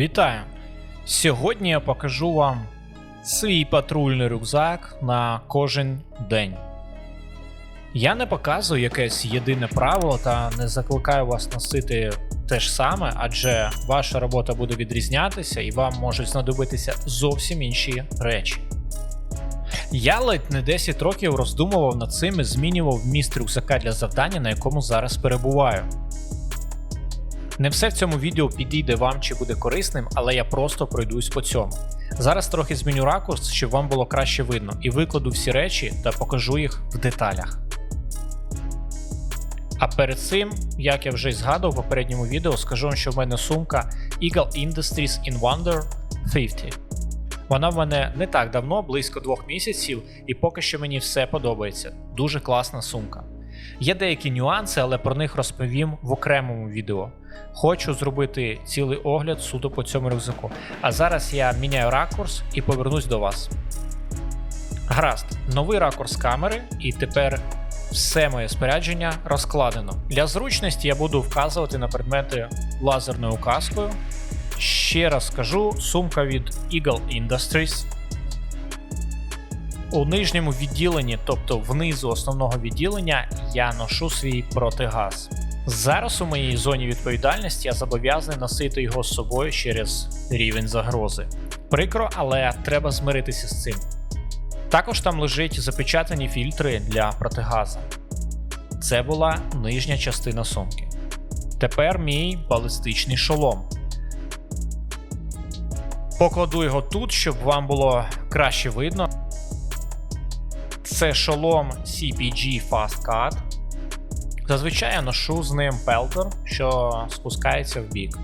Вітаю! Сьогодні я покажу вам свій патрульний рюкзак на кожен день. Я не показую якесь єдине правило та не закликаю вас носити те ж саме, адже ваша робота буде відрізнятися і вам можуть знадобитися зовсім інші речі. Я ледь не 10 років роздумував над цим і змінював вміст рюкзака для завдання, на якому зараз перебуваю. Не все в цьому відео підійде вам чи буде корисним, але я просто пройдусь по цьому. Зараз трохи зміню ракурс, щоб вам було краще видно, і викладу всі речі та покажу їх в деталях. А перед цим, як я вже й згадував в попередньому відео, скажу вам, що в мене сумка Eagle Industries in Wonder 50. Вона в мене не так давно, близько двох місяців, і поки що мені все подобається. Дуже класна сумка. Є деякі нюанси, але про них розповім в окремому відео. Хочу зробити цілий огляд суто по цьому рюкзаку. А зараз я міняю ракурс і повернусь до вас. Гаразд, новий ракурс камери, і тепер все моє спорядження розкладено. Для зручності я буду вказувати на предмети лазерною указкою. Ще раз скажу, сумка від Eagle Industries. У нижньому відділенні, тобто внизу основного відділення, я ношу свій протигаз. Зараз у моїй зоні відповідальності я зобов'язаний носити його з собою через рівень загрози. Прикро, але треба змиритися з цим. Також там лежать запечатані фільтри для протигаза. Це була нижня частина сумки. Тепер мій балістичний шолом. Покладу його тут, щоб вам було краще видно. Це шолом CPG Fast Cut. Зазвичай я ношу з ним пелтер, що спускається в бік.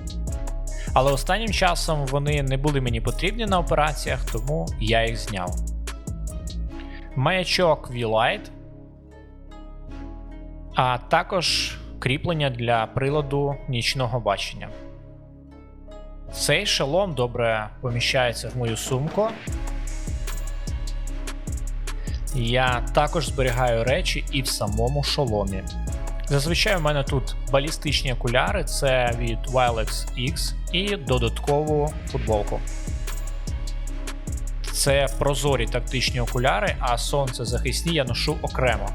Але останнім часом вони не були мені потрібні на операціях, тому я їх зняв. Маячок V-Light, а також кріплення для приладу нічного бачення. Цей шолом добре поміщається в мою сумку. Я також зберігаю речі і в самому шоломі. Зазвичай у мене тут балістичні окуляри, це від Wilex X і додаткову футболку. Це прозорі тактичні окуляри, а сонцезахисні я ношу окремо.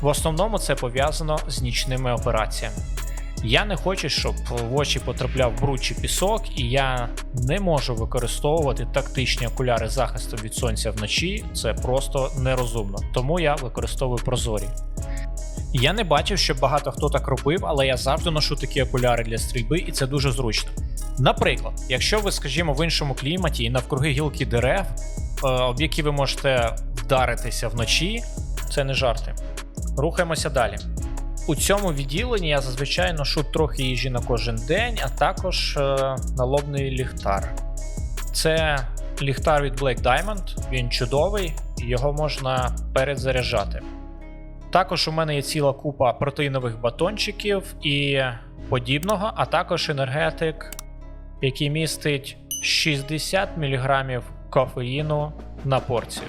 В основному це пов'язано з нічними операціями. Я не хочу, щоб в очі потрапляв бруд чи пісок, і я не можу використовувати тактичні окуляри захисту від сонця вночі, це просто нерозумно, тому я використовую прозорі. Я не бачив, щоб багато хто так робив, але я завжди ношу такі окуляри для стрільби, і це дуже зручно. Наприклад, якщо ви, скажімо, в іншому кліматі і навкруги гілки дерев, е, об які ви можете вдаритися вночі, це не жарти. Рухаємося далі. У цьому відділенні я зазвичай ношу трохи їжі на кожен день, а також е, налобний ліхтар. Це ліхтар від Black Diamond, він чудовий, його можна перезаряджати. Також у мене є ціла купа протеїнових батончиків і подібного, а також енергетик, який містить 60 мг кофеїну на порцію.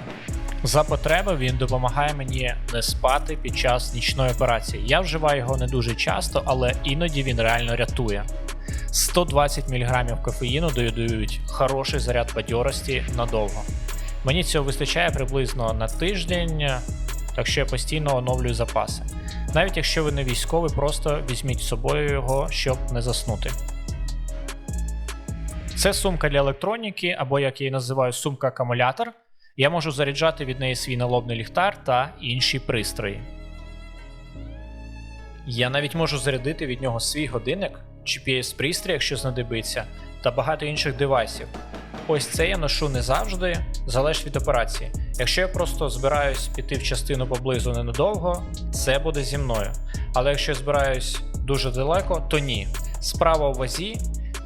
За потреби він допомагає мені не спати під час нічної операції. Я вживаю його не дуже часто, але іноді він реально рятує. 120 мг кофеїну додають хороший заряд бадьорості надовго. Мені цього вистачає приблизно на тиждень, так що я постійно оновлюю запаси. Навіть якщо ви не військовий, просто візьміть з собою його, щоб не заснути. Це сумка для електроніки, або як я її називаю, сумка-акумулятор. Я можу заряджати від неї свій налобний ліхтар та інші пристрої. Я навіть можу зарядити від нього свій годинник, GPS-пристрій, якщо знадобиться, та багато інших девайсів. Ось це я ношу не завжди, залежить від операції. Якщо я просто збираюсь піти в частину поблизу ненадовго, це буде зі мною. Але якщо я збираюсь дуже далеко, то ні. Справа у вазі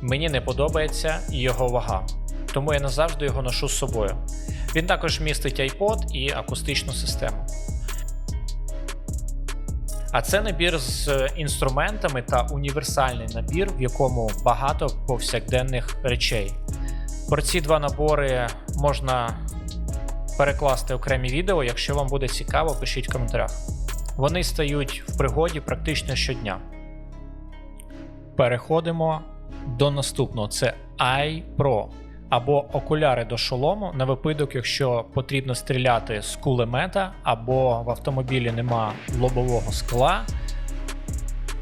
мені не подобається його вага, тому я не завжди його ношу з собою. Він також містить iPod і акустичну систему. А це набір з інструментами та універсальний набір, в якому багато повсякденних речей. Про ці два набори можна перекласти окремі відео. Якщо вам буде цікаво, пишіть в коментарях. Вони стають в пригоді практично щодня. Переходимо до наступного: це Eye Pro або окуляри до шолому на випадок, якщо потрібно стріляти з кулемета, або в автомобілі нема лобового скла,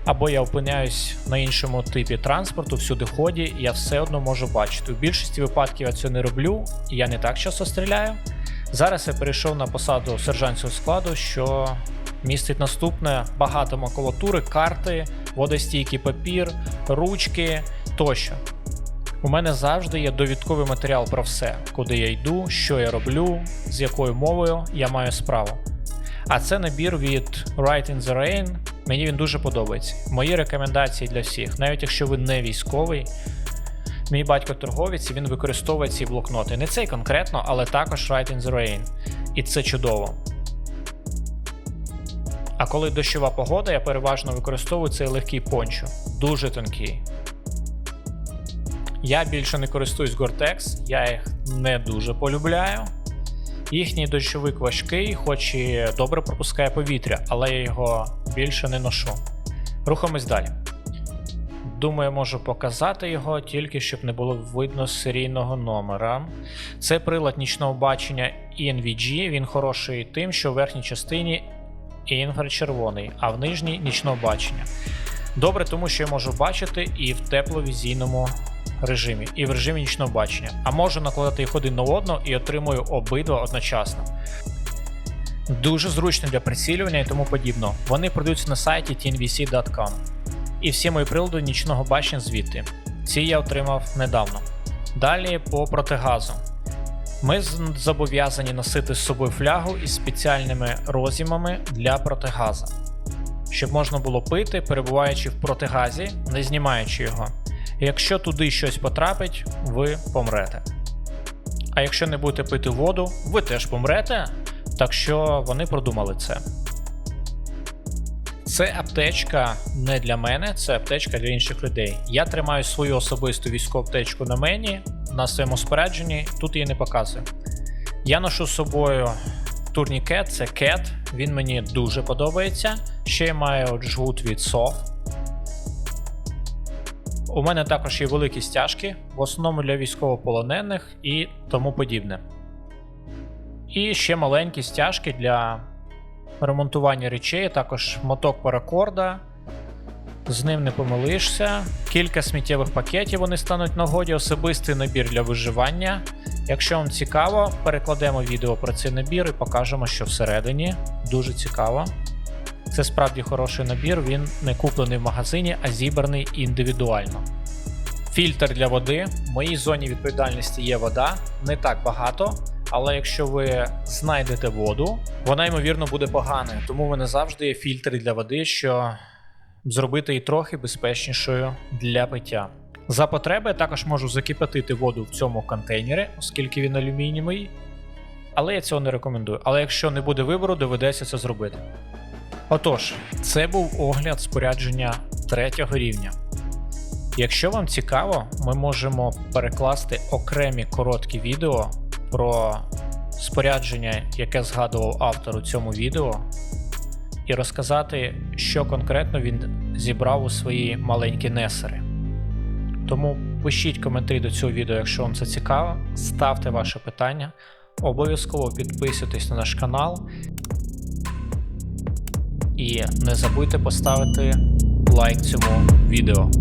або я опиняюсь на іншому типі транспорту, всюди ході, я все одно можу бачити. У більшості випадків я це не роблю, я не так часто стріляю. Зараз я перейшов на посаду сержантського складу, що містить наступне: багато макулатури, карти, водостійкий папір, ручки тощо. У мене завжди є довідковий матеріал про все, куди я йду, що я роблю, з якою мовою я маю справу. А це набір від Right in the Rain. Мені він дуже подобається. Мої рекомендації для всіх, навіть якщо ви не військовий. Мій батько торговець, і він використовує ці блокноти. Не цей конкретно, але також Right in the Rain. І це чудово. А коли дощова погода, я переважно використовую цей легкий пончо. Дуже тонкий. Я більше не користуюсь Gore-Tex, я їх не дуже полюбляю. Їхній дощовик важкий, хоч і добре пропускає повітря, але я його більше не ношу. Рухаємось далі. Думаю, можу показати його, тільки щоб не було видно серійного номера. Це прилад нічного бачення INVG. Він хороший тим, що в верхній частині інфрачервоний, а в нижній нічного бачення. Добре, тому що я можу бачити і в тепловізійному режимі, і в режимі нічного бачення. А можу накладати їх один на одного і отримую обидва одночасно. Дуже зручно для прицілювання і тому подібного. Вони продаються на сайті tnvc.com. І всі мої прилади нічного бачення звідти. Ці я отримав недавно. Далі по протигазу. Ми зобов'язані носити з собою флягу із спеціальними розімами для протигаза, щоб можна було пити, перебуваючи в протигазі, не знімаючи його. Якщо туди щось потрапить, ви помрете. А якщо не будете пити воду, ви теж помрете. Так що вони продумали це. Це аптечка не для мене, це аптечка для інших людей. Я тримаю свою особисту військову аптечку на мені, на своєму спорядженні, тут її не показую. Я ношу з собою турнікет, це кет, він мені дуже подобається. Ще я маю джгут від SOF. У мене також є великі стяжки, в основному для військовополонених і тому подібне. І ще маленькі стяжки для ремонтування речей, також моток паракорда. З ним не помилишся. Кілька сміттєвих пакетів вони стануть нагоді, особистий набір для виживання. Якщо вам цікаво, перекладемо відео про цей набір і покажемо, що всередині. Дуже цікаво. Це справді хороший набір, він не куплений в магазині, а зібраний індивідуально. Фільтр для води. В моїй зоні відповідальності є вода, не так багато, але якщо ви знайдете воду, вона ймовірно буде поганою, тому в мене завжди є фільтри для води, що зробити її трохи безпечнішою для пиття. За потреби я також можу закипятити воду в цьому контейнері, оскільки він алюмінієвий. Але я цього не рекомендую. Але якщо не буде вибору, доведеться це зробити. Отож, це був огляд спорядження третього рівня. Якщо вам цікаво, ми можемо перекласти окремі короткі відео про спорядження, яке згадував автор у цьому відео, і розказати, що конкретно він зібрав у свої маленькі несери. Тому пишіть коментарі до цього відео, якщо вам це цікаво, ставте ваше питання, обов'язково підписуйтесь на наш канал. І не забудьте поставити лайк цьому відео.